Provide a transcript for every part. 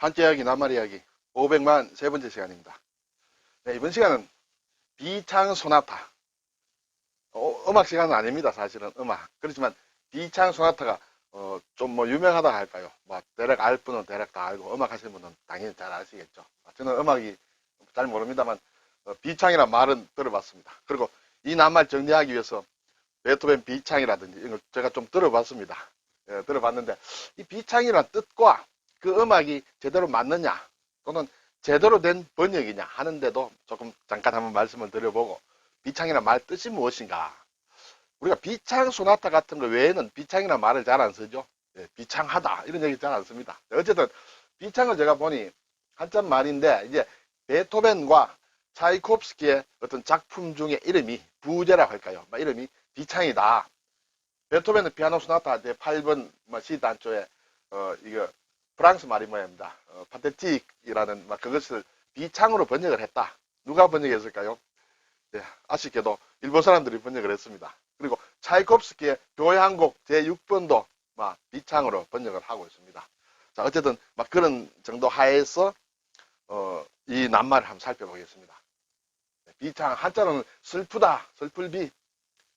한자 이야기, 낱말 이야기 500만 세 번째 시간입니다. 네, 이번 시간은 비창 소나타. 어, 음악 시간은 아닙니다. 사실은 음악. 그렇지만 비창 소나타가 어, 좀 뭐 유명하다 할까요? 뭐 대략 알 분은 대략 다 알고 음악 하시는 분은 당연히 잘 아시겠죠. 저는 음악이 잘 모릅니다만 어, 비창이란 말은 들어봤습니다. 그리고 이 낱말 정리하기 위해서 베토벤 비창이라든지 이런 걸 제가 좀 들어봤습니다. 예, 들어봤는데 이 비창이란 뜻과 그 음악이 제대로 맞느냐 또는 제대로 된 번역이냐 하는데도 조금 잠깐 한번 말씀을 드려보고 비창이란 말 뜻이 무엇인가? 우리가 비창 소나타 같은 거 외에는 비창이란 말을 잘 안 쓰죠. 예, 비창하다 이런 얘기 잘 안 씁니다. 어쨌든 비창을 제가 보니 한자 말인데 이제 베토벤과 차이콥스키의 어떤 작품 중에 이름이 부제라고 할까요? 막 이름이 비창이다. 베토벤은 피아노 소나타 제 8번 뭐 C 단조에 어 이거 프랑스 말이 뭐입니다. 어, 파테틱이라는 막 그것을 비창으로 번역을 했다. 누가 번역했을까요? 네, 아쉽게도 일본 사람들이 번역을 했습니다. 그리고 차이콥스키의 교향곡 제6번도 막 비창으로 번역을 하고 있습니다. 자, 어쨌든 막 그런 정도 하에서 어, 이 낱말을 한번 살펴보겠습니다. 네, 비창 한자로는 슬프다, 슬플비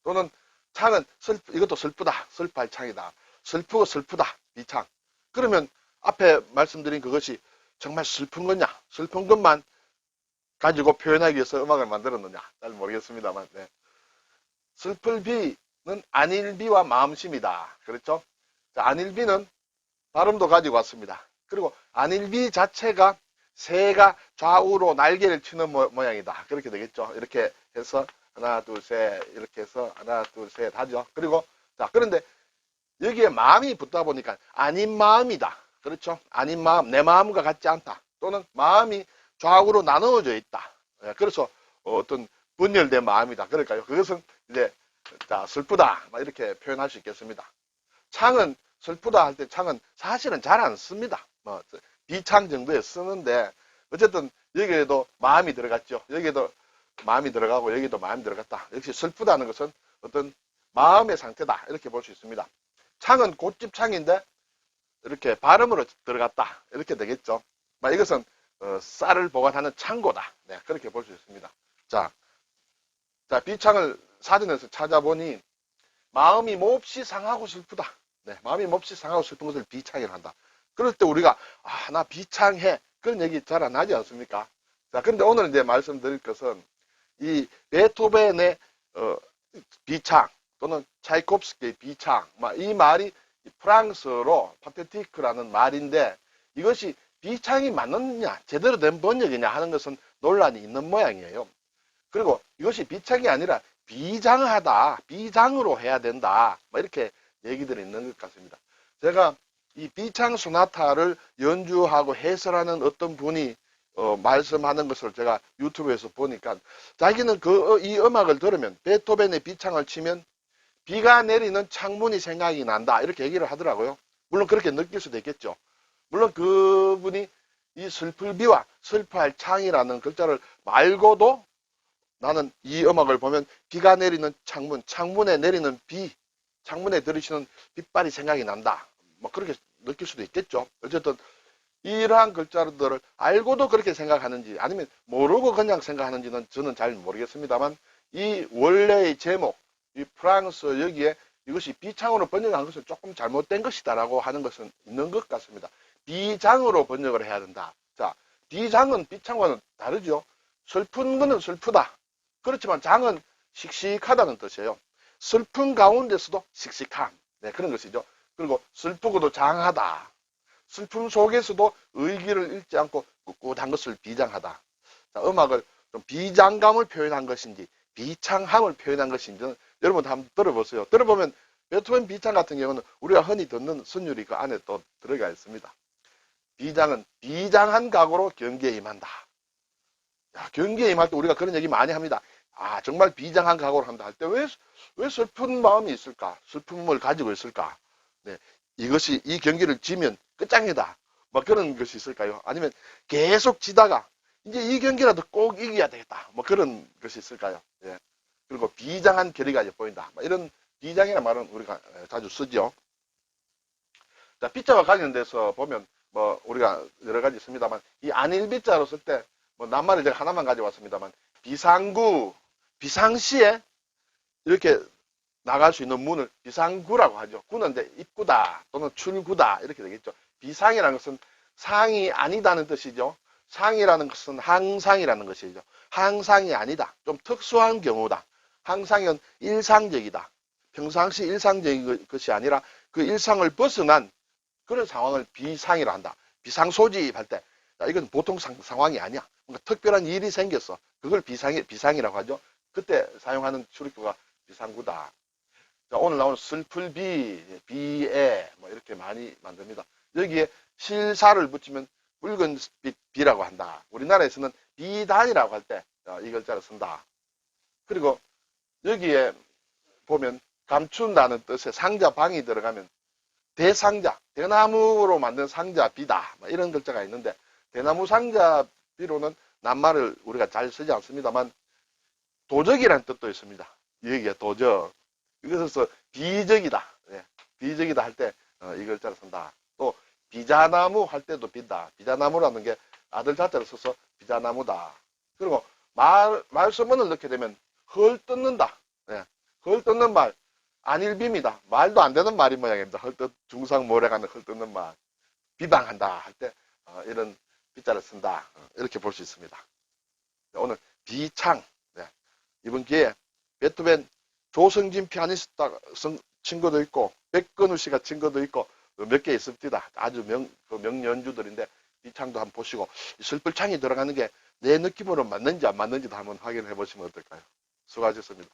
또는 창은 슬 이것도 슬프다, 슬퍼할 창이다. 슬프고 슬프다, 비창. 그러면 앞에 말씀드린 그것이 정말 슬픈 거냐, 슬픈 것만 가지고 표현하기 위해서 음악을 만들었느냐, 잘 모르겠습니다만, 네. 슬플 비는 안일비와 마음심이다. 그렇죠? 자, 안일비는 발음도 가지고 왔습니다. 그리고 안일비 자체가 새가 좌우로 날개를 치는 모, 모양이다. 그렇게 되겠죠. 이렇게 해서 하나, 둘, 셋, 이렇게 해서 하나, 둘, 셋 하죠. 그리고, 자, 그런데 여기에 마음이 붙다 보니까 아닌 마음이다. 그렇죠? 아닌 마음, 내 마음과 같지 않다. 또는 마음이 좌우로 나누어져 있다. 예, 그래서 어떤 분열된 마음이다. 그럴까요? 그것은 이제 자, 슬프다. 막 이렇게 표현할 수 있겠습니다. 창은 슬프다 할 때 창은 사실은 잘 안 씁니다. 뭐 비창 정도에 쓰는데 어쨌든 여기에도 마음이 들어갔죠. 여기에도 마음이 들어가고 여기도 마음이 들어갔다. 역시 슬프다는 것은 어떤 마음의 상태다. 이렇게 볼 수 있습니다. 창은 곧집 창인데 이렇게 발음으로 들어갔다. 이렇게 되겠죠. 이것은 어, 쌀을 보관하는 창고다. 네, 그렇게 볼 수 있습니다. 자, 자 비창을 사전에서 찾아보니 마음이 몹시 상하고 슬프다. 네, 마음이 몹시 상하고 슬픈 것을 비창이라 한다. 그럴 때 우리가 아, 나 비창해. 그런 얘기 잘 안 하지 않습니까? 자, 근데 오늘 이제 말씀드릴 것은 이 베토벤의 어, 비창 또는 차이콥스키의 비창, 이 말이 프랑스어로 파테티크라는 말인데 이것이 비창이 맞느냐, 제대로 된 번역이냐 하는 것은 논란이 있는 모양이에요. 그리고 이것이 비창이 아니라 비장하다, 비장으로 해야 된다, 뭐 이렇게 얘기들이 있는 것 같습니다. 제가 이 비창 소나타를 연주하고 해설하는 어떤 분이 어, 말씀하는 것을 제가 유튜브에서 보니까 자기는 그 이 음악을 들으면 베토벤의 비창을 치면 비가 내리는 창문이 생각이 난다 이렇게 얘기를 하더라고요. 물론 그렇게 느낄 수도 있겠죠. 물론 그분이 이 슬플 비와 슬퍼할 창이라는 글자를 말고도 나는 이 음악을 보면 비가 내리는 창문, 창문에 내리는 비, 창문에 들이시는 빗발이 생각이 난다. 뭐 그렇게 느낄 수도 있겠죠. 어쨌든 이러한 글자들을 알고도 그렇게 생각하는지 아니면 모르고 그냥 생각하는지는 저는 잘 모르겠습니다만 이 원래의 제목, 이 프랑스 여기에 이것이 비창으로 번역한 것은 조금 잘못된 것이다라고 하는 것은 있는 것 같습니다. 비장으로 번역을 해야 된다. 자, 비장은 비창과는 다르죠. 슬픈 거는 슬프다. 그렇지만 장은 씩씩하다는 뜻이에요. 슬픈 가운데서도 씩씩함. 네, 그런 것이죠. 그리고 슬프고도 장하다. 슬픔 속에서도 의기를 잃지 않고 꿋꿋한 것을 비장하다. 자, 음악을 좀 비장감을 표현한 것인지 비창함을 표현한 것인지는 여러분 한번 들어보세요. 들어보면 베토벤 비창 같은 경우는 우리가 흔히 듣는 선율이 그 안에 또 들어가 있습니다. 비장은 비장한 각오로 경기에 임한다. 야, 경기에 임할 때 우리가 그런 얘기 많이 합니다. 아, 정말 비장한 각오를 한다 할 때 왜, 왜 슬픈 마음이 있을까? 슬픔을 가지고 있을까? 네. 이것이 이 경기를 지면 끝장이다. 뭐 그런 것이 있을까요? 아니면 계속 지다가 이제 이 경기라도 꼭 이겨야 되겠다. 뭐 그런 것이 있을까요? 예. 그리고 비장한 결의가 보인다. 뭐 이런 비장이라는 말은 우리가 자주 쓰죠. 자, 피자와 관련돼서 보면 뭐 우리가 여러 가지 있습니다만 이 안일비자로 쓸 때 뭐 낱말을 제가 하나만 가져왔습니다만 비상구 비상시에 이렇게 나갈 수 있는 문을 비상구라고 하죠. 구는 이제 입구다 또는 출구다 이렇게 되겠죠. 비상이라는 것은 상이 아니다는 뜻이죠. 상이라는 것은 항상이라는 것이죠. 항상이 아니다. 좀 특수한 경우다. 항상은 일상적이다. 평상시 일상적인 것이 아니라 그 일상을 벗어난 그런 상황을 비상이라 한다. 비상소집 할 때, 야, 이건 보통 상, 상황이 아니야. 뭔가 특별한 일이 생겼어. 그걸 비상이, 비상이라고 하죠. 그때 사용하는 출입구가 비상구다. 자, 오늘 나오는 슬플 비, 비에, 뭐 이렇게 많이 만듭니다. 여기에 실사를 붙이면 붉은 빛, 비라고 한다. 우리나라에서는 비단이라고 할 때 이 글자를 쓴다. 그리고 여기에 보면 감춘다는 뜻의 상자 방이 들어가면 대상자, 대나무로 만든 상자 비다. 뭐 이런 글자가 있는데 대나무 상자 비로는 낱말을 우리가 잘 쓰지 않습니다만 도적이라는 뜻도 있습니다. 여기에 도적. 이것에서 비적이다. 예, 비적이다 할 때 이 글자를 쓴다. 또 비자나무 할 때도 빈다. 비자나무라는 게 아들 자자를 써서 비자나무다. 그리고 말, 말소문을 넣게 되면 헐 뜯는다. 예, 헐 뜯는 말. 안일빔이다. 말도 안 되는 말인 모양입니다. 헐뜯, 중상 모래가는 헐 뜯는 말. 비방한다 할 때 어, 이런 비자를 쓴다. 어, 이렇게 볼 수 있습니다. 자, 오늘 비창. 네. 이번 기회에 베토벤 조성진 피아니스트 성- 친구도 있고 백건우 씨가 친구도 있고 몇 개 있습니다. 아주 명, 그 명연주들인데 비창도 한번 보시고 이 슬플창이 들어가는 게 내 느낌으로 맞는지 안 맞는지도 한번 확인해 보시면 어떨까요? 수고하셨습니다.